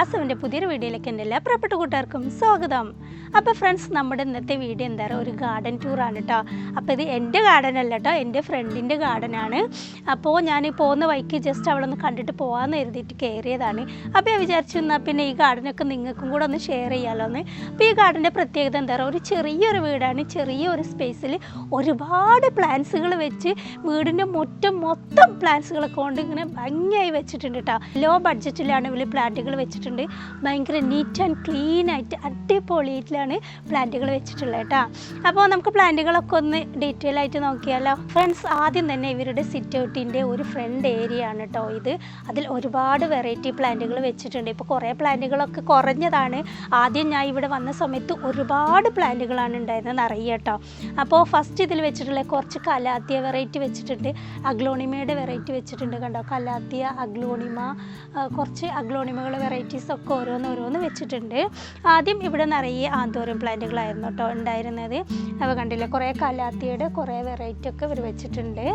ഷാസുവിന്റെ പുതിയൊരു വീഡിയോയിലേക്ക് എന്റെ എല്ലാ പ്രിയപ്പെട്ട കൂട്ടുകാർക്കും സ്വാഗതം. അപ്പോൾ ഫ്രണ്ട്സ് നമ്മുടെ ഇന്നത്തെ വീഡിയോ എന്താ പറയുക? ഒരു ഗാർഡൻ ടൂറാണ് കേട്ടോ. അപ്പോൾ ഇത് എന്റെ ഗാർഡൻ അല്ല കേട്ടോ എന്റെ ഫ്രണ്ടിന്റെ ഗാർഡനാണ് അപ്പോൾ ഞാൻ പോകുന്ന വഴിക്ക് ജസ്റ്റ് അവളൊന്ന് കണ്ടിട്ട് പോകാമെന്ന് കരുതിയിട്ട് കയറിയതാണ്. അപ്പോൾ ഞാൻ വിചാരിച്ചു എന്നാൽ പിന്നെ ഈ ഗാർഡനൊക്കെ നിങ്ങൾക്കും കൂടെ ഒന്ന് ഷെയർ ചെയ്യാമല്ലോ എന്ന് അപ്പോൾ ഈ ഗാർഡന്റെ പ്രത്യേകത എന്താ പറയുക? ഒരു ചെറിയൊരു വീടാണ്. ചെറിയൊരു സ്പേസിൽ ഒരുപാട് പ്ലാന്റ്സുകൾ വെച്ച് വീടിന്റെ മുറ്റം മൊത്തം പ്ലാന്റ്സുകളൊക്കെ കൊണ്ട് ഇങ്ങനെ ഭംഗിയായി വെച്ചിട്ടുണ്ട് കേട്ടോ. ലോ ബഡ്ജറ്റിലാണ് ഇവർ പ്ലാന്റുകൾ വെച്ചിട്ടുണ്ട് ഭയങ്കര നീറ്റ് ആൻഡ് ക്ലീൻ ആയിട്ട് അടിപൊളിയിട്ടാണ് പ്ലാന്റുകൾ വെച്ചിട്ടുള്ളത് കേട്ടോ. അപ്പോൾ നമുക്ക് പ്ലാന്റുകളൊക്കെ ഒന്ന് ഡീറ്റെയിൽ ആയിട്ട് നോക്കിയാലോ. ഫ്രണ്ട്സ് ആദ്യം തന്നെ ഇവരുടെ സിറ്റ് ഔട്ടിന്റെ ഒരു ഫ്രണ്ട് ഏരിയ ആണ് കേട്ടോ ഇത്. അതിൽ ഒരുപാട് വെറൈറ്റി പ്ലാന്റുകൾ വെച്ചിട്ടുണ്ട്. ഇപ്പോൾ കുറേ പ്ലാന്റുകളൊക്കെ കുറഞ്ഞതാണ്. ആദ്യം ഞാൻ ഇവിടെ വന്ന സമയത്ത് ഒരുപാട് പ്ലാന്റുകളാണ് ഉണ്ടായിരുന്നത് നിറയെ കേട്ടോ. അപ്പോൾ ഫസ്റ്റ് ഇതിൽ വെച്ചിട്ടുള്ള കുറച്ച് കലാത്തിയ വെറൈറ്റി വെച്ചിട്ടുണ്ട്. അഗ്ലോണിമയുടെ വെറൈറ്റി വെച്ചിട്ടുണ്ട് കണ്ടോ? കലാത്തിയ അഗ്ലോണിമ കുറച്ച് അഗ്ലോണിമകൾ വെറൈറ്റീസ് ഒക്കെ ഓരോന്ന് വെച്ചിട്ടുണ്ട്. ആദ്യം ഇവിടെ നിറയെ ആന്തോരം പ്ലാന്റുകളായിരുന്നു കേട്ടോ ഉണ്ടായിരുന്നത്. അവ കണ്ടില്ലേ? കുറേ കലാത്തിയുടെ കുറേ വെറൈറ്റി ഒക്കെ ഇവർ വെച്ചിട്ടുണ്ട്.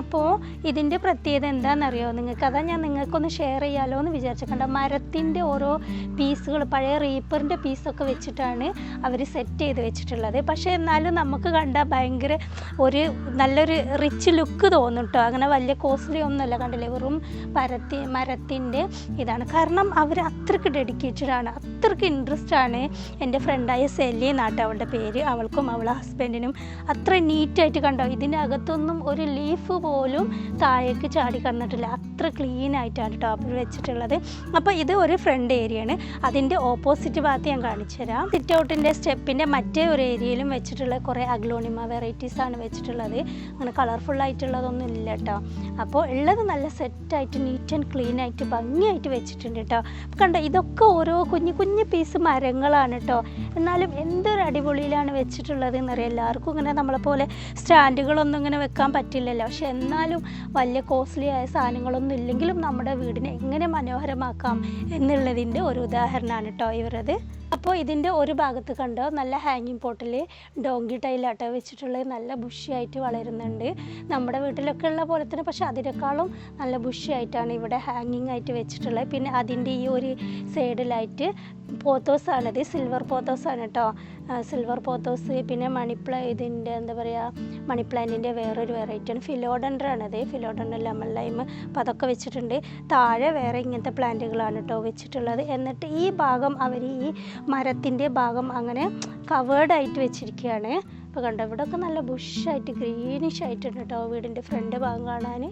അപ്പോൾ ഇതിന്റെ പ്രത്യേകത എന്താണെന്നറിയോ? നിങ്ങൾക്ക് അതാ ഞാൻ നിങ്ങൾക്കൊന്ന് ഷെയർ ചെയ്യാലോ എന്ന് വിചാരിച്ചു. കണ്ടോ? മരത്തിന്റെ ഓരോ പീസുകൾ പഴയ റീപ്പറിന്റെ പീസൊക്കെ വെച്ചിട്ടാണ് അവർ സെറ്റ് ചെയ്ത് വെച്ചിട്ടുള്ളത്. പക്ഷേ എന്നാലും നമുക്ക് കണ്ടാൽ ഭയങ്കര ഒരു നല്ലൊരു റിച്ച് ലുക്ക് തോന്നും കേട്ടോ. അങ്ങനെ വലിയ കോസ്റ്റ്ലി ഒന്നുമല്ല. കണ്ടില്ലേ? വെറും പരത്തി മരത്തിന്റെ ഇതാണ്. കാരണം അവർ അത്രയ്ക്ക് ഡെഡിക്കേറ്റഡ് ആണ്. അത്രയ്ക്ക് ഇൻട്രസ്റ്റ് ആണ് എന്റെ ഫ്രണ്ടായ സെല്ലി എന്നാട്ട് അവളുടെ പേര് അവൾക്കും അവളെ ഹസ്ബൻഡിനും അത്ര നീറ്റായിട്ട് കണ്ടോ? ഇതിനകത്തൊന്നും ഒരു ലീഫ് പോലും താഴേക്ക് ചാടി കന്നിട്ടില്ല അത്ര ക്ലീൻ ആയിട്ടാണ് ടോപ്പിൽ വെച്ചിട്ടുള്ളത്. അപ്പോൾ ഇത് ഒരു ഫ്രണ്ട് ഏരിയയാണ് അതിന്റെ ഓപ്പോസിറ്റ് ഭാഗത്ത് ഞാൻ കാണിച്ചു തരാം. സിറ്റ് ഔട്ടിന്റെ സ്റ്റെപ്പിന്റെ മറ്റേ ഒരു ഏരിയയിലും വെച്ചിട്ടുള്ള കുറേ അഗ്ലോണിമ വെറൈറ്റീസ് ആണ് വെച്ചിട്ടുള്ളത്. അങ്ങനെ കളർഫുൾ ആയിട്ടുള്ളതൊന്നും ഇല്ല കേട്ടോ. അപ്പോൾ ഉള്ളത് നല്ല സെറ്റായിട്ട് നീറ്റ് ആൻഡ് ക്ലീൻ ആയിട്ട് ഭംഗിയായിട്ട് വെച്ചിട്ടുണ്ട് കേട്ടോ. കണ്ടോ ഇതൊക്കെ ഓരോ കുഞ്ഞു കുഞ്ഞു പീസ് മരങ്ങളാണ് കേട്ടോ എന്നാലും എന്തൊരു അടിപൊളിയിലാണ് വെച്ചിട്ടുള്ളത് എന്നറിയാം എല്ലാവർക്കും ഇങ്ങനെ നമ്മളെപ്പോലെ സ്റ്റാൻഡുകളൊന്നും ഇങ്ങനെ വെക്കാൻ പറ്റില്ലല്ലോ. പക്ഷെ എന്നാലും വലിയ കോസ്റ്റ്ലി ആയ സാധനങ്ങളൊന്നും ഇല്ലെങ്കിലും നമ്മുടെ വീടിനെ എങ്ങനെ മനോഹരമാക്കാം എന്നുള്ളതിന്റെ ഒരു ഉദാഹരണമാണ് കേട്ടോ ഇവരത്. അപ്പോൾ ഇതിന്റെ ഒരു ഭാഗത്ത് കണ്ടോ നല്ല ഹാങ്ങിങ് പോട്ടിൽ ഡോങ്കി ടൈലാട്ടോ വെച്ചിട്ടുള്ളത്. നല്ല ബുഷിയായിട്ട് വളരുന്നുണ്ട്. നമ്മുടെ വീട്ടിലൊക്കെ ഉള്ള പോലെ തന്നെ പക്ഷെ അതിനേക്കാളും നല്ല ബുഷിയായിട്ടാണ് ഇവിടെ ഹാങ്ങിങ് ആയിട്ട് വെച്ചിട്ടുള്ളത്. പിന്നെ അതിന്റെ ഈ ഒരു സൈഡിലായിട്ട് പോത്തോസാണിത് സിൽവർ പോത്തോസാണ് കേട്ടോ സിൽവർ പോത്തോസ് പിന്നെ മണിപ്ല ഇതിന്റെ എന്താ പറയുക മണിപ്ലാന്റിന്റെ വേറൊരു വെറൈറ്റിയാണ് ഫിലോഡൻഡ്രാണത് ഫിലോഡൻഡ്ര ലെമൺ ലൈം അപ്പോൾ അതൊക്കെ വെച്ചിട്ടുണ്ട്. താഴെ വേറെ ഇങ്ങനത്തെ പ്ലാന്റുകളാണ് കേട്ടോ വെച്ചിട്ടുള്ളത്. എന്നിട്ട് ഈ ഭാഗം അവർ ഈ മരത്തിന്റെ ഭാഗം അങ്ങനെ കവേർഡ് ആയിട്ട് വെച്ചിരിക്കുകയാണ് അപ്പോൾ കണ്ടോ? ഇവിടെയൊക്കെ നല്ല ബുഷായിട്ട് ഗ്രീനിഷ് ആയിട്ടുണ്ട് കേട്ടോ വീടിന്റെ ഫ്രണ്ട് ഭാഗം കാണാൻ.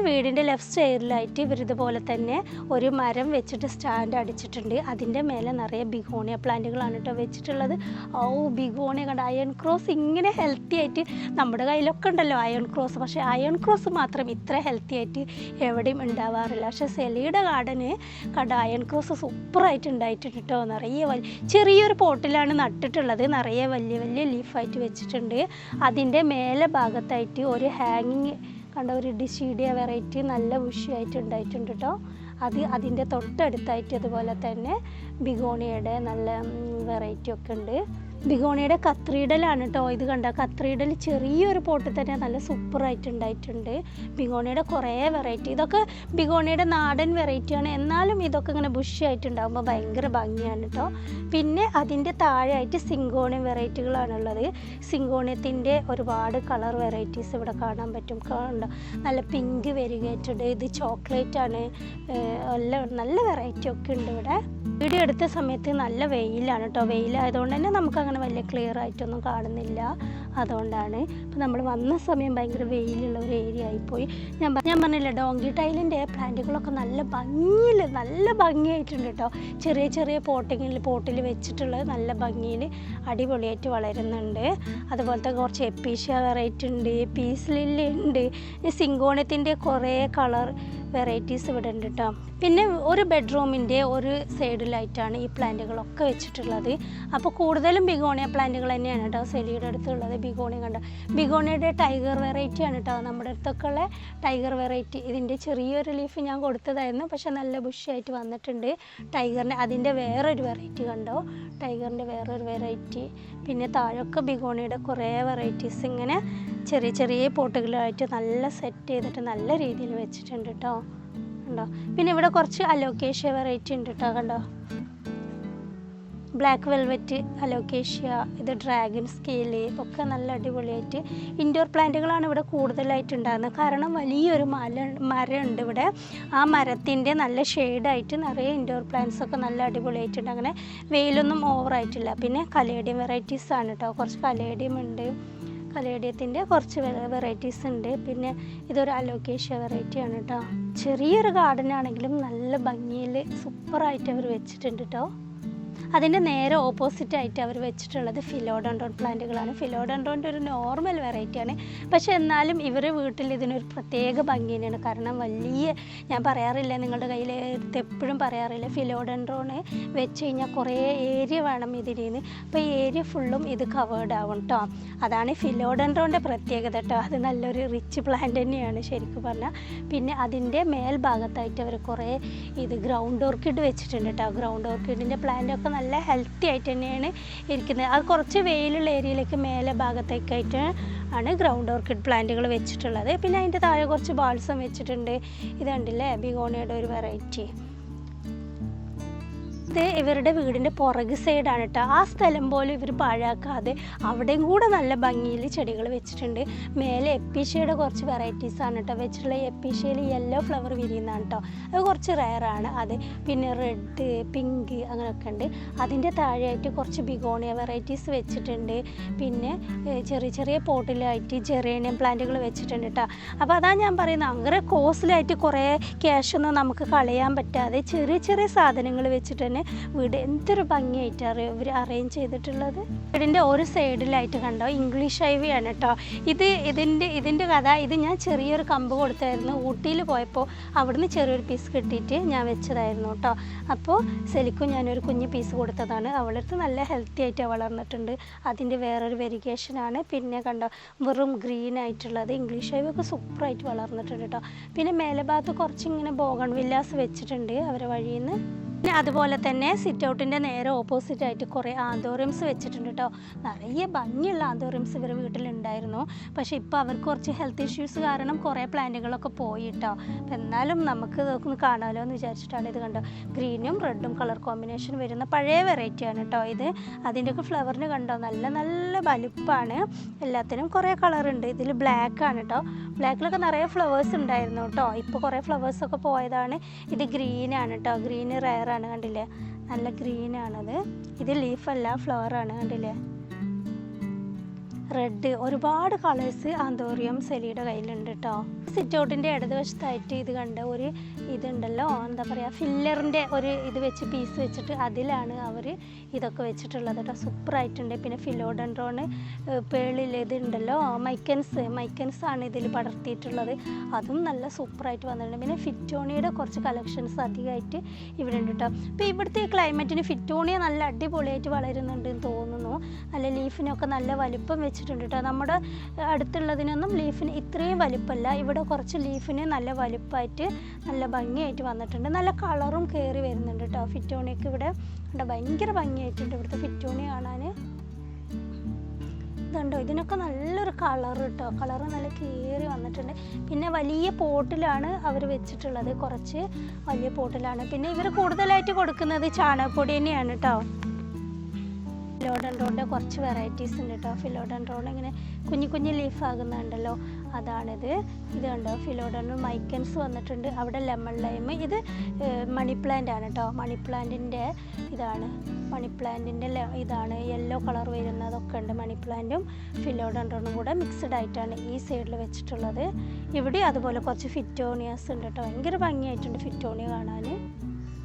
വീടിന്റെ ലെഫ്റ്റ് സൈഡിലായിട്ട് ഇവർ ഇതുപോലെ തന്നെ ഒരു മരം വെച്ചിട്ട് സ്റ്റാൻഡ് അടിച്ചിട്ടുണ്ട്. അതിന്റെ മേലെ നിറയെ ബിഗോണിയ പ്ലാന്റുകളാണ് കേട്ടോ വെച്ചിട്ടുള്ളത്. ഓ ബിഗോണിയ കണ്ട? അയൺ ക്രോസ് ഇങ്ങനെ ഹെൽത്തി ആയിട്ട് നമ്മുടെ കയ്യിലൊക്കെ ഉണ്ടല്ലോ അയൺ ക്രോസ്. പക്ഷേ അയൺ ക്രോസ് മാത്രം ഇത്ര ഹെൽത്തി ആയിട്ട് എവിടെയും ഉണ്ടാവാറില്ല. പക്ഷേ സെലിയുടെ ഗാർഡന് കണ്ട അയൺ ക്രോസ് സൂപ്പറായിട്ട് ഉണ്ടായിട്ടുണ്ട് കേട്ടോ. നിറയെ വലിയ ചെറിയൊരു പോട്ടിലാണ് നട്ടിട്ടുള്ളത്. നിറയെ വലിയ വലിയ ലീഫായിട്ട് വെച്ചിട്ടുണ്ട്. അതിന്റെ മേലെ ഭാഗത്തായിട്ട് ഒരു ഹാങ്ങിങ് കണ്ട ഒരു ഡിഷീഡിയ വെറൈറ്റി നല്ല ബുഷിയായിട്ട് ഉണ്ടായിട്ടുണ്ട് കേട്ടോ അത് അതിന്റെ തൊട്ടടുത്തായിട്ട് അതുപോലെ തന്നെ ബിഗോണിയുടെ നല്ല വെറൈറ്റി ഒക്കെ ഉണ്ട്. ബിഗോണിയുടെ കത്രീഡലാണ് കേട്ടോ ഇത് കണ്ട കത്രീഡൽ ചെറിയൊരു പോട്ടിൽ തന്നെ നല്ല സൂപ്പറായിട്ട് ഉണ്ടായിട്ടുണ്ട്. ബിഗോണിയുടെ കുറേ വെറൈറ്റി ഇതൊക്കെ ബിഗോണിയുടെ നാടൻ വെറൈറ്റിയാണ് എന്നാലും ഇതൊക്കെ ഇങ്ങനെ ബുഷിയായിട്ടുണ്ടാകുമ്പോൾ ഭയങ്കര ഭംഗിയാണ് കേട്ടോ പിന്നെ അതിന്റെ താഴെയായിട്ട് സിങ്കോണിയം വെറൈറ്റികളാണുള്ളത് സിങ്കോണിയത്തിന്റെ ഒരുപാട് കളർ വെറൈറ്റീസ് ഇവിടെ കാണാൻ പറ്റും. കണ്ടോ? നല്ല പിങ്ക് വെരിഗേറ്റഡ് ഇത് ചോക്ലേറ്റ് ആണ്. എല്ലാം നല്ല വെറൈറ്റി ഒക്കെ ഉണ്ട് ഇവിടെ. വീഡിയോ എടുത്ത സമയത്ത് നല്ല വെയിലാണ് കേട്ടോ വെയിലായതുകൊണ്ട് തന്നെ നമുക്ക് അങ്ങനെ വലിയ ക്ലിയർ ആയിട്ടൊന്നും കാണുന്നില്ല. അതുകൊണ്ടാണ് ഇപ്പം നമ്മൾ വന്ന സമയം ഭയങ്കര വെയിലുള്ള ഒരു ഏരിയ ആയിപ്പോയി ഞാൻ ഞാൻ പറഞ്ഞില്ല ഡോങ്കി ടൈലിന്റെ പ്ലാന്റുകളൊക്കെ നല്ല ഭംഗിയിൽ നല്ല ഭംഗിയായിട്ടുണ്ട് കേട്ടോ ചെറിയ ചെറിയ പോട്ടിങ്ങിൽ പോട്ടിൽ വെച്ചിട്ടുള്ളത് നല്ല ഭംഗിയിൽ അടിപൊളിയായിട്ട് വളരുന്നുണ്ട്. അതുപോലത്തെ കുറച്ച് എപ്പീഷ്യ വെറൈറ്റി ഉണ്ട് പീസ് ലില്ലി ഉണ്ട് സിങ്കോണത്തിന്റെ കുറേ കളർ വെറൈറ്റീസ് ഇവിടെ ഉണ്ട് കേട്ടോ പിന്നെ ഒരു ബെഡ്റൂമിന്റെ ഒരു സൈഡിലായിട്ടാണ് ഈ പ്ലാന്റുകളൊക്കെ വെച്ചിട്ടുള്ളത്. അപ്പോൾ കൂടുതലും ബിഗോണിയ പ്ലാന്റുകൾ തന്നെയാണ് കേട്ടോ സെലിയുടെ അടുത്തുള്ളത്. ബിഗോണിയ കണ്ട? ബിഗോണിയുടെ ടൈഗർ വെറൈറ്റി ആണ് കേട്ടോ നമ്മുടെ അടുത്തൊക്കെ ഉള്ള ടൈഗർ വെറൈറ്റി ഇതിന്റെ ചെറിയൊരു ലീഫ് ഞാൻ കൊടുത്തതായിരുന്നു. പക്ഷെ നല്ല ബുഷിയായിട്ട് വന്നിട്ടുണ്ട്. ടൈഗറിന്റെ അതിന്റെ വേറൊരു വെറൈറ്റി കണ്ടോ? ടൈഗറിന്റെ വേറൊരു വെറൈറ്റി പിന്നെ താഴൊക്കെ ബിഗോണിയുടെ കുറേ വെറൈറ്റീസ് ഇങ്ങനെ ചെറിയ ചെറിയ പോട്ടുകളായിട്ട് നല്ല സെറ്റ് ചെയ്തിട്ട് നല്ല രീതിയിൽ വെച്ചിട്ടുണ്ട് കേട്ടോ കണ്ടോ പിന്നെ ഇവിടെ കുറച്ച് അലോക്കേഷ്യ വെറൈറ്റി ഉണ്ട് കേട്ടോ കണ്ടോ? ബ്ലാക്ക് വെൽവെറ്റ് അലോക്കേഷ്യ ഇത് ഡ്രാഗൺ സ്കെയിൽ ഒക്കെ നല്ല അടിപൊളിയായിട്ട് ഇൻഡോർ പ്ലാന്റുകളാണ് ഇവിടെ കൂടുതലായിട്ട് ഉണ്ടാകുന്നത് കാരണം വലിയൊരു മല മരമുണ്ട് ഇവിടെ. ആ മരത്തിന്റെ നല്ല ഷെയ്ഡായിട്ട് നിറയെ ഇൻഡോർ പ്ലാന്റ്സ് ഒക്കെ നല്ല അടിപൊളിയായിട്ടുണ്ട്. അങ്ങനെ വെയിലൊന്നും ഓവറായിട്ടില്ല പിന്നെ കലേഡിയം വെറൈറ്റീസ് ആണ് കേട്ടോ കുറച്ച് കലേഡിയം ഉണ്ട്. കലേഡിയത്തിന്റെ കുറച്ച് വെറൈറ്റീസ് ഉണ്ട്. പിന്നെ ഇതൊരു അലോക്കേഷ്യ വെറൈറ്റി ആണ് കേട്ടോ ചെറിയൊരു ഗാർഡൻ ആണെങ്കിലും നല്ല ഭംഗിയിൽ സൂപ്പറായിട്ട് അവർ വെച്ചിട്ടുണ്ട് കേട്ടോ അതിന്റെ നേരെ ഓപ്പോസിറ്റ് ആയിട്ട് അവർ വെച്ചിട്ടുള്ളത് ഫിലോഡൻഡ്രോൺ പ്ലാന്റുകളാണ് ഫിലോഡൻഡ്രോന്റെ ഒരു നോർമൽ വെറൈറ്റിയാണ് പക്ഷേ എന്നാലും ഇവർ വീട്ടിൽ ഇതിനൊരു പ്രത്യേക ഭംഗി തന്നെയാണ്. കാരണം വലിയ ഞാൻ പറയാറില്ല നിങ്ങളുടെ കയ്യിൽ എപ്പോഴും പറയാറില്ല ഫിലോഡൻഡ്രോണ് വെച്ച് കഴിഞ്ഞാൽ കുറേ ഏരിയ വേണം ഇതിന് അപ്പോൾ ഈ ഏരിയ ഫുള്ളും ഇത് കവേർഡ് ആവും കേട്ടോ അതാണ് ഫിലോഡൻഡ്രോന്റെ പ്രത്യേകത കേട്ടോ അത് നല്ലൊരു റിച്ച് പ്ലാന്റ് തന്നെയാണ് ശരിക്കും പറഞ്ഞാൽ. പിന്നെ അതിന്റെ മേൽഭാഗത്തായിട്ട് അവർ കുറേ ഇത് ഗ്രൗണ്ട് ഓർക്കിഡ് വെച്ചിട്ടുണ്ട് കേട്ടോ ഗ്രൗണ്ട് ഓർക്കിഡിന്റെ പ്ലാന്റ് ഒക്കെ നല്ല ഹെൽത്തി ആയിട്ട് തന്നെയാണ് ഇരിക്കുന്നത്. അത് കുറച്ച് വെയിലുള്ള ഏരിയയിലേക്ക് മേലെ ഭാഗത്തേക്കായിട്ട് ആണ് ഗ്രൗണ്ട് ഓർക്കിഡ് പ്ലാന്റുകൾ വെച്ചിട്ടുള്ളത്. പിന്നെ അതിന്റെ താഴെ കുറച്ച് ബാൾസം വെച്ചിട്ടുണ്ട്. ഇത് കണ്ടില്ലേ? ബിഗോണിയുടെ ഒരു വെറൈറ്റി ഇത് ഇവരുടെ വീടിന്റെ പുറക് സൈഡാണ് കേട്ടോ ആ സ്ഥലം പോലും ഇവർ പാഴാക്കാതെ അവിടെയും കൂടെ നല്ല ഭംഗിയിൽ ചെടികൾ വെച്ചിട്ടുണ്ട്. മേലെ എപ്പീഷയുടെ കുറച്ച് വെറൈറ്റീസ് ആണ് കേട്ടോ വെച്ചിട്ടുള്ള എപ്പീഷയിൽ യെല്ലോ ഫ്ലവർ വിരിയുന്നതാണ് കേട്ടോ അത് കുറച്ച് റയറാണ് അത്. പിന്നെ റെഡ് പിങ്ക് അങ്ങനെയൊക്കെ ഉണ്ട്. അതിന്റെ താഴെയായിട്ട് കുറച്ച് ബിഗോണിയ വെറൈറ്റീസ് വെച്ചിട്ടുണ്ട്. പിന്നെ ചെറിയ ചെറിയ പോട്ടിലായിട്ട് ജെറേനിയം പ്ലാന്റുകൾ വെച്ചിട്ടുണ്ട് കേട്ടോ അപ്പോൾ അതാണ് ഞാൻ പറയുന്നത്. അങ്ങനെ കോസ്റ്റ്ലിയായിട്ട് കുറേ ക്യാഷൊന്നും നമുക്ക് കളയാൻ പറ്റാതെ ചെറിയ ചെറിയ സാധനങ്ങൾ വെച്ചിട്ട് തന്നെ വീട് എന്തൊരു ഭംഗിയായിട്ടാണ് ഇവർ അറേഞ്ച് ചെയ്തിട്ടുള്ളത്. വീടിന്റെ ഒരു സൈഡിലായിട്ട് കണ്ടോ? ഇംഗ്ലീഷ് ഹൈവേയാണ് കേട്ടോ ഇത് ഇതിന്റെ ഇതിന്റെ കഥ ഇത് ഞാൻ ചെറിയൊരു കമ്പ് കൊടുത്തായിരുന്നു. ഊട്ടിയിൽ പോയപ്പോൾ അവിടുന്ന് ചെറിയൊരു പീസ് കിട്ടിയിട്ട് ഞാൻ വെച്ചതായിരുന്നു കേട്ടോ അപ്പോൾ സെലിക്കും ഞാനൊരു കുഞ്ഞ് പീസ് കൊടുത്തതാണ്. അവളടുത്ത് നല്ല ഹെൽത്തി ആയിട്ട് വളർന്നിട്ടുണ്ട്. അതിന്റെ വേറൊരു വെരിഗേഷനാണ് പിന്നെ കണ്ടോ വെറും ഗ്രീൻ ആയിട്ടുള്ളത്. ഇംഗ്ലീഷ് ഹൈവേ ഒക്കെ സൂപ്പറായിട്ട് വളർന്നിട്ടുണ്ട് കേട്ടോ പിന്നെ മേലെ ഭാഗത്ത് കുറച്ചിങ്ങനെ ബോഗൺ വില്ലാസ് വെച്ചിട്ടുണ്ട് അവരെ വഴിയിൽ നിന്ന് അതുപോലെ തന്നെ സിറ്റ് ഔട്ടിന്റെ നേരെ ഓപ്പോസിറ്റ് ആയിട്ട് കുറേ ആന്തോറിയംസ് വെച്ചിട്ടുണ്ട് കേട്ടോ നിറയെ ഭംഗിയുള്ള ആന്തോറിയംസ് ഇവർ വീട്ടിലുണ്ടായിരുന്നു. പക്ഷേ ഇപ്പോൾ അവർക്ക് കുറച്ച് ഹെൽത്ത് ഇഷ്യൂസ് കാരണം കുറേ പ്ലാന്റുകളൊക്കെ പോയി കേട്ടോ അപ്പം എന്നാലും നമുക്ക് ഇതൊക്കെ ഒന്ന് കാണാമല്ലോ എന്ന് വിചാരിച്ചിട്ടാണ് ഇത് കണ്ടോ ഗ്രീനും റെഡും കളർ കോമ്പിനേഷൻ വരുന്ന പഴയ വെറൈറ്റിയാണ് കേട്ടോ ഇത്. അതിന്റെയൊക്കെ ഫ്ലവറിന് കണ്ടോ? നല്ല നല്ല വലുപ്പാണ്. എല്ലാത്തിനും കുറേ കളറുണ്ട് ഇതിൽ ബ്ലാക്ക് ആണ് കേട്ടോ ബ്ലാക്കിലൊക്കെ നിറയെ ഫ്ലവേഴ്സ് ഉണ്ടായിരുന്നു കേട്ടോ ഇപ്പോൾ കുറേ ഫ്ലവേഴ്സൊക്കെ പോയതാണ്. ഇത് ഗ്രീനാണ് കേട്ടോ ഗ്രീന് റയറാണ് കണ്ടില്ലേ? നല്ല ഗ്രീനാണത് ഇത് ലീഫല്ല ഫ്ലവറാണ് കണ്ടില്ലേ? റെഡ് ഒരുപാട് കളേഴ്സ് ആന്തോറിയം സെലിയുടെ കയ്യിലുണ്ട് കേട്ടോ സിറ്റ് ഔട്ടിന്റെ ഇടതുവശത്തായിട്ട് ഇത് കണ്ട ഒരു ഇതുണ്ടല്ലോ. എന്താ പറയുക ഫില്ലറിന്റെ ഒരു ഇത് വെച്ച് പീസ് വെച്ചിട്ട് അതിലാണ് അവർ ഇതൊക്കെ വെച്ചിട്ടുള്ളത് കേട്ടോ സൂപ്പറായിട്ടുണ്ട് പിന്നെ ഫിലോഡൻഡ്രോണ് പേളിൽ ഇതുണ്ടല്ലോ മൈക്കൻസ് മൈക്കൻസ് ആണ് ഇതിൽ പടർത്തിയിട്ടുള്ളത്. അതും നല്ല സൂപ്പറായിട്ട് വന്നിട്ടുണ്ട്. പിന്നെ ഫിറ്റോണിയുടെ കുറച്ച് കളക്ഷൻസ് അധികമായിട്ട് ഇവിടെ ഉണ്ട് കേട്ടോ അപ്പോൾ ഇവിടുത്തെ ക്ലൈമറ്റിന് ഫിറ്റോണിയ നല്ല അടിപൊളിയായിട്ട് വളരുന്നുണ്ട് എന്ന് തോന്നുന്നു. നല്ല ലീഫിനൊക്കെ നല്ല വലിപ്പം വെച്ചിട്ടുണ്ട് കേട്ടോ നമ്മുടെ അടുത്തുള്ളതിനൊന്നും ലീഫിന് ഇത്രയും വലിപ്പമല്ല ഇവിടെ കുറച്ച് ലീഫിന് നല്ല വലിപ്പമായിട്ട് നല്ല ഭംഗിയായിട്ട് വന്നിട്ടുണ്ട്. നല്ല കളറും കയറി വരുന്നുണ്ട് കേട്ടോ ഫിറ്റോണിയൊക്കെ ഇവിടെ ഭയങ്കര ഭംഗിയായിട്ടുണ്ട് ഇവിടുത്തെ ഫിറ്റോണി കാണാൻ ഇതുണ്ടോ? ഇതിനൊക്കെ നല്ലൊരു കളർ കേട്ടോ കളർ നല്ല കയറി വന്നിട്ടുണ്ട്. പിന്നെ വലിയ പോട്ടിലാണ് അവർ വെച്ചിട്ടുള്ളത്. കുറച്ച് വലിയ പോട്ടിലാണ്. പിന്നെ ഇവർ കൂടുതലായിട്ട് കൊടുക്കുന്നത് ചാണകപ്പൊടി തന്നെയാണ് കേട്ടോ ഫിലോഡൻഡ്രോണിന്റെ കുറച്ച് വെറൈറ്റീസ് ഉണ്ട് കേട്ടോ ഫിലോഡൻഡ്രോൺ ഇങ്ങനെ കുഞ്ഞു കുഞ്ഞു ലീഫ് ആകുന്നുണ്ടല്ലോ. അതാണിത്. ഇത് കണ്ടോ? ഫിലോഡൻഡ്രോൺ മൈക്കൻസ് വന്നിട്ടുണ്ട്. അവിടെ ലെമൺ ലൈം ഇത് മണി പ്ലാന്റ് ആണ് കേട്ടോ മണി പ്ലാന്റിന്റെ ഇതാണ്. മണി പ്ലാന്റിന്റെ ഇതാണ്. യെല്ലോ കളർ വരുന്നതൊക്കെ ഉണ്ട് മണി പ്ലാന്റും ഫിലോഡൻഡ്രോണും കൂടെ മിക്സ്ഡ് ആയിട്ടാണ് ഈ സൈഡിൽ വെച്ചിട്ടുള്ളത്. ഇവിടെ അതുപോലെ കുറച്ച് ഫിറ്റോണിയാസ് ഉണ്ട് കേട്ടോ ഭയങ്കര ഭംഗിയായിട്ടുണ്ട് ഫിറ്റോണിയ കാണാൻ.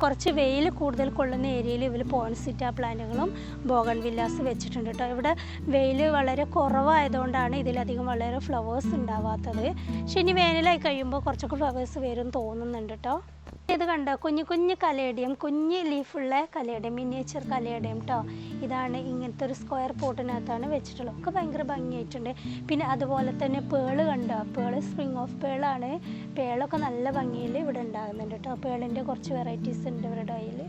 കുറച്ച് വെയിൽ കൂടുതൽ കൊള്ളുന്ന ഏരിയയിൽ ഇവർ പോൺസിറ്റ പ്ലാന്റുകളും ബോഗൺ വില്ലാസ് വെച്ചിട്ടുണ്ട് കേട്ടോ. ഇവിടെ വെയിൽ വളരെ കുറവായതുകൊണ്ടാണ് ഇതിലധികം വളരെ ഫ്ലവേഴ്സ് ഉണ്ടാവാത്തത്. പക്ഷെ ഇനി വേനലായി കഴിയുമ്പോൾ കുറച്ചൊക്കെ ഫ്ലവേഴ്സ് വരും തോന്നുന്നുണ്ട് കേട്ടോ. ഇത് കണ്ടോ? കുഞ്ഞു കുഞ്ഞു കലേഡിയം കുഞ്ഞ് ലീഫുള്ള കലേഡിയം മിനിയേച്ചർ കലേഡിയം കേട്ടോ ഇതാണ് ഇങ്ങനത്തെ ഒരു സ്ക്വയർ പോട്ടിനകത്താണ് വെച്ചിട്ടുള്ളത്. ഒക്കെ ഭയങ്കര ഭംഗിയായിട്ടുണ്ട്. പിന്നെ അതുപോലെ തന്നെ പേൾ കണ്ടോ? പേൾ സ്പ്രിങ് ഓഫ് പേളാണ് പേളൊക്കെ നല്ല ഭംഗിയിൽ ഇവിടെ ഉണ്ടാകുന്നുണ്ട് കേട്ടോ പേളിന്റെ കുറച്ച് വെറൈറ്റീസ് ഉണ്ട് ഇവരുടെ കയ്യിൽ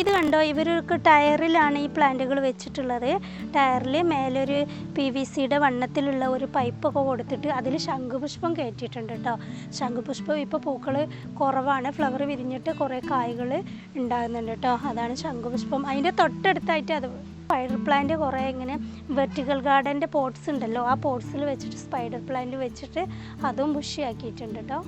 ഇത് കണ്ടോ? ഇവർക്ക് ടയറിലാണ് ഈ പ്ലാന്റുകൾ വെച്ചിട്ടുള്ളത്. ടയറിൽ മേലൊരു പി വി സിയുടെ വണ്ണത്തിലുള്ള ഒരു പൈപ്പൊക്കെ കൊടുത്തിട്ട് അതിൽ ശംഖുപുഷ്പം കയറ്റിയിട്ടുണ്ട് കേട്ടോ. ശംഖുപുഷ്പം ഇപ്പോൾ പൂക്കൾ കുറവാണ്. ഫ്ലവർ വിരിഞ്ഞിട്ട് കുറേ കായ്കൾ ഉണ്ടാകുന്നുണ്ട് കേട്ടോ. അതാണ് ശംഖുപുഷ്പം. അതിന്റെ തൊട്ടടുത്തായിട്ട് അത് സ്പൈഡർ പ്ലാന്റ് കുറേ ഇങ്ങനെ വെർട്ടിക്കൽ ഗാർഡന്റെ പോട്ട്സ് ഉണ്ടല്ലോ ആ പോട്ട്സിൽ വെച്ചിട്ട് സ്പൈഡർ പ്ലാന്റ് വെച്ചിട്ട് അതും ബുഷിയാക്കിയിട്ടുണ്ട് കേട്ടോ.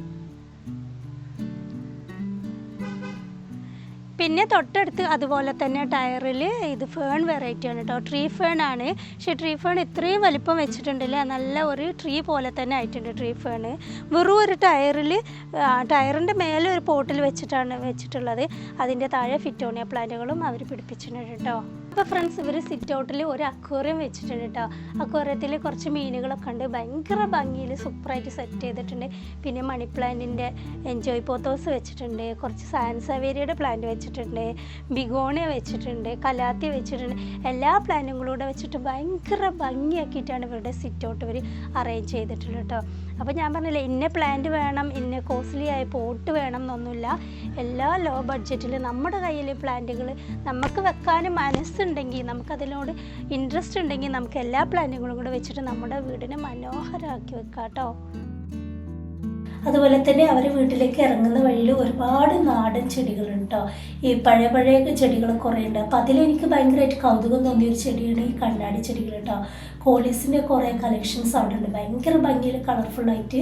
പിന്നെ തൊട്ടടുത്ത് അതുപോലെ തന്നെ ടയറിൽ ഇത് ഫേൺ വെറൈറ്റി ആണ് കേട്ടോ ട്രീ ഫേൺ ആണ്. പക്ഷേ ട്രീ ഫേൺ ഇത്രയും വലിപ്പം വെച്ചിട്ടുണ്ടല്ലേ? നല്ല ഒരു ട്രീ പോലെ തന്നെ ആയിട്ടുണ്ട് ട്രീ ഫേൺ വെറും ഒരു ടയറിൽ ടയറിന്റെ മേലെ ഒരു പോട്ടിൽ വെച്ചിട്ടാണ് വെച്ചിട്ടുള്ളത്. അതിന്റെ താഴെ ഫിറ്റോണിയ പ്ലാന്റുകളും അവർ പിടിപ്പിച്ചിട്ടുണ്ട് കേട്ടോ അപ്പോൾ ഫ്രണ്ട്സ് ഇവർ സിറ്റ് ഔട്ടിൽ ഒരു അക്വേറിയം വെച്ചിട്ടുണ്ട് കേട്ടോ അക്വേറിയത്തിൽ കുറച്ച് മീനുകളൊക്കെ ഉണ്ട്. ഭയങ്കര ഭംഗിയിൽ സൂപ്പറായിട്ട് സെറ്റ് ചെയ്തിട്ടുണ്ട്. പിന്നെ മണി പ്ലാന്റിന്റെ എൻജോയ് പോത്തോസ് വെച്ചിട്ടുണ്ട്. കുറച്ച് സാൻസവേരിയുടെ പ്ലാന്റ് വെച്ചിട്ടുണ്ട്. ബിഗോണിയ വെച്ചിട്ടുണ്ട്. കലാത്തി വെച്ചിട്ടുണ്ട്. എല്ലാ പ്ലാന്റും കൂടെ വെച്ചിട്ട് ഭയങ്കര ഭംഗിയാക്കിയിട്ടാണ് ഇവരുടെ സിറ്റ് ഔട്ട് ഇവർ അറേഞ്ച് ചെയ്തിട്ടുള്ളത് കേട്ടോ അപ്പോൾ ഞാൻ പറഞ്ഞില്ലേ ഇന്ന പ്ലാന്റ് വേണം ഇന്ന കോസ്റ്റ്ലി ആയ പോട്ട് വേണം എന്നൊന്നുമില്ല. എല്ലാ ലോ ബഡ്ജറ്റിൽ നമ്മുടെ കയ്യിൽ പ്ലാന്റുകൾ നമുക്ക് വെക്കാനും മനസ്സുണ്ടെങ്കിൽ നമുക്കതിനോട് ഇൻട്രസ്റ്റ് ഉണ്ടെങ്കിൽ നമുക്ക് എല്ലാ പ്ലാന്റുകളും കൂടെ വെച്ചിട്ട് നമ്മുടെ വീടിനെ മനോഹരമാക്കി വെക്കാം കേട്ടോ അതുപോലെ തന്നെ അവർ വീട്ടിലേക്ക് ഇറങ്ങുന്ന വഴിയിൽ ഒരുപാട് നാടൻ ചെടികളുണ്ട് ഈ പഴയ പഴയ ചെടികൾ കുറേ ഉണ്ട് അപ്പോൾ അതിലെനിക്ക് ഭയങ്കരമായിട്ട് കൗതുകം തോന്നിയ ഒരു ചെടിയാണ് ഈ കണ്ണാടി ചെടികൾ കേട്ടോ കോളീസിന്റെ കുറേ കളക്ഷൻസ് അവിടെ ഉണ്ട് ഭയങ്കര ഭംഗിയിൽ കളർഫുള്ളായിട്ട്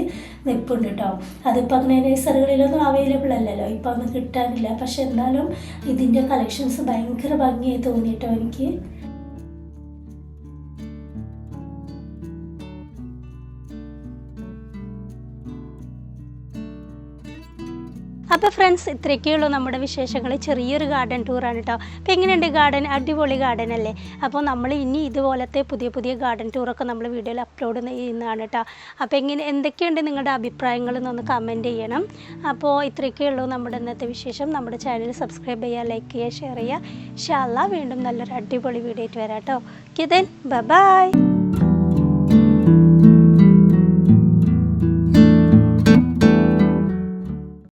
നിൽപ്പുണ്ട് കേട്ടോ അതിപ്പോൾ അങ്ങനെ നഴ്സറികളിലൊന്നും അവൈലബിൾ അല്ലല്ലോ. ഇപ്പോൾ ഒന്നും കിട്ടാനില്ല. പക്ഷെ എന്നാലും ഇതിന്റെ കളക്ഷൻസ് ഭയങ്കര ഭംഗിയായി തോന്നിയിട്ടോ എനിക്ക്. അപ്പോൾ ഫ്രണ്ട്സ് ഇത്രയൊക്കെയുള്ളൂ നമ്മുടെ വിശേഷങ്ങൾ ചെറിയൊരു ഗാർഡൻ ടൂറാണ് കേട്ടോ അപ്പോൾ എങ്ങനെയുണ്ട് ഗാർഡൻ അടിപൊളി ഗാർഡൻ അല്ലേ? അപ്പോൾ നമ്മൾ ഇനി ഇതുപോലത്തെ പുതിയ പുതിയ ഗാർഡൻ ടൂറൊക്കെ നമ്മൾ വീഡിയോയിൽ അപ്ലോഡ് ചെയ്യുന്നതാണ് കേട്ടോ അപ്പോൾ എങ്ങനെ എന്തൊക്കെയുണ്ട് നിങ്ങളുടെ അഭിപ്രായങ്ങൾ എന്നൊന്ന് കമന്റ് ചെയ്യണം. അപ്പോൾ ഇത്രയൊക്കെയുള്ളൂ നമ്മുടെ ഇന്നത്തെ വിശേഷം. നമ്മുടെ ചാനൽ സബ്സ്ക്രൈബ് ചെയ്യുക ലൈക്ക് ചെയ്യുക ഷെയർ ചെയ്യുക. ഷാല്ല വീണ്ടും നല്ലൊരു അടിപൊളി വീഡിയോ ആയിട്ട് വരാം കേട്ടോ ദെൻ ബൈ